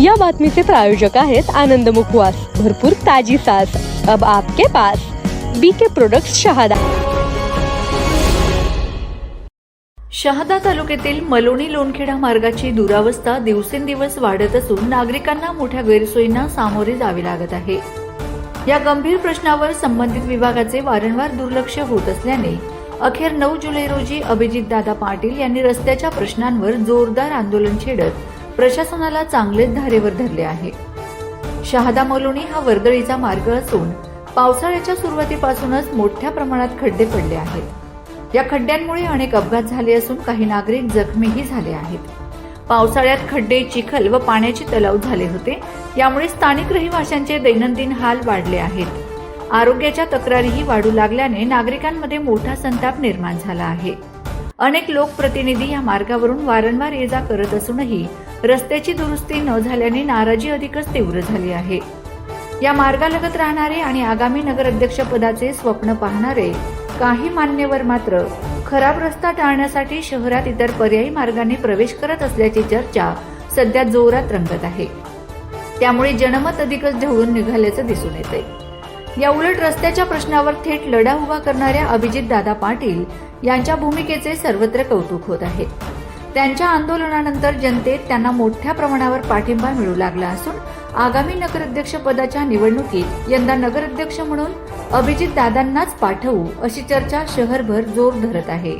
या बातमीचे प्रायोजक आहेत आनंद मुखवास. भरपूर ताजी सास अब आपके पास बीके प्रोडक्ट शहादा. शहादा तालुक्यातील मलोणी लोणखेडा मार्गाची दुरावस्था दिवसेंदिवस वाढत असून नागरिकांना मोठ्या गैरसोयींना सामोरे जावे लागत आहे. या गंभीर प्रश्नावर संबंधित विभागाचे वारंवार दुर्लक्ष होत असल्याने अखेर नऊ जुलै रोजी अभिजितदादा पाटील यांनी रस्त्याच्या प्रश्नांवर जोरदार आंदोलन छेडत प्रशासनाला चांगलेच धारेवर धरले आहे. शहादा मलोणी हा वर्दळीचा मार्ग असून पावसाळ्याच्या सुरुवातीपासूनच मोठ्या प्रमाणात खड्डे पडले आहेत. या खड्ड्यांमुळे अनेक अपघात झाले असून काही नागरिक जखमीही झाले आहेत. पावसाळ्यात खड्डे चिखल व पाण्याचे तलाव झाले होते. यामुळे स्थानिक रहिवाशांचे दैनंदिन हाल वाढले आहेत. आरोग्याच्या तक्रारीही वाढू लागल्याने नागरिकांमध्ये मोठा संताप निर्माण झाला आहे. अनेक लोकप्रतिनिधी या मार्गावरून वारंवार ये जा करत असूनही रस्त्याची दुरुस्ती न झाल्याने नाराजी अधिकच तीव्र झाली आहे. या मार्गालगत राहणारे आणि आगामी नगराध्यक्षपदाचे स्वप्न पाहणारे काही मान्यवर मात्र खराब रस्ता टाळण्यासाठी शहरात इतर पर्यायी मार्गाने प्रवेश करत असल्याची चर्चा सध्या जोरात रंगत आहे. त्यामुळे जनमत अधिकच ढवळून निघाल्याचं दिसून येते या उलट रस्त्याच्या प्रश्नावर थेट लढा उभा करणाऱ्या अभिजित दादा पाटील यांच्या भूमिकेचे सर्वत्र कौतुक होत आहे. त्यांच्या आंदोलनानंतर जनतेत त्यांना मोठ्या प्रमाणावर पाठिंबा मिळू लागला असून आगामी नगराध्यक्ष पदाच्या निवडणुकीत यंदा नगराध्यक्ष म्हणून अभिजित दादांनाच पाठवू अशी चर्चा शहरभर जोर धरत आहे.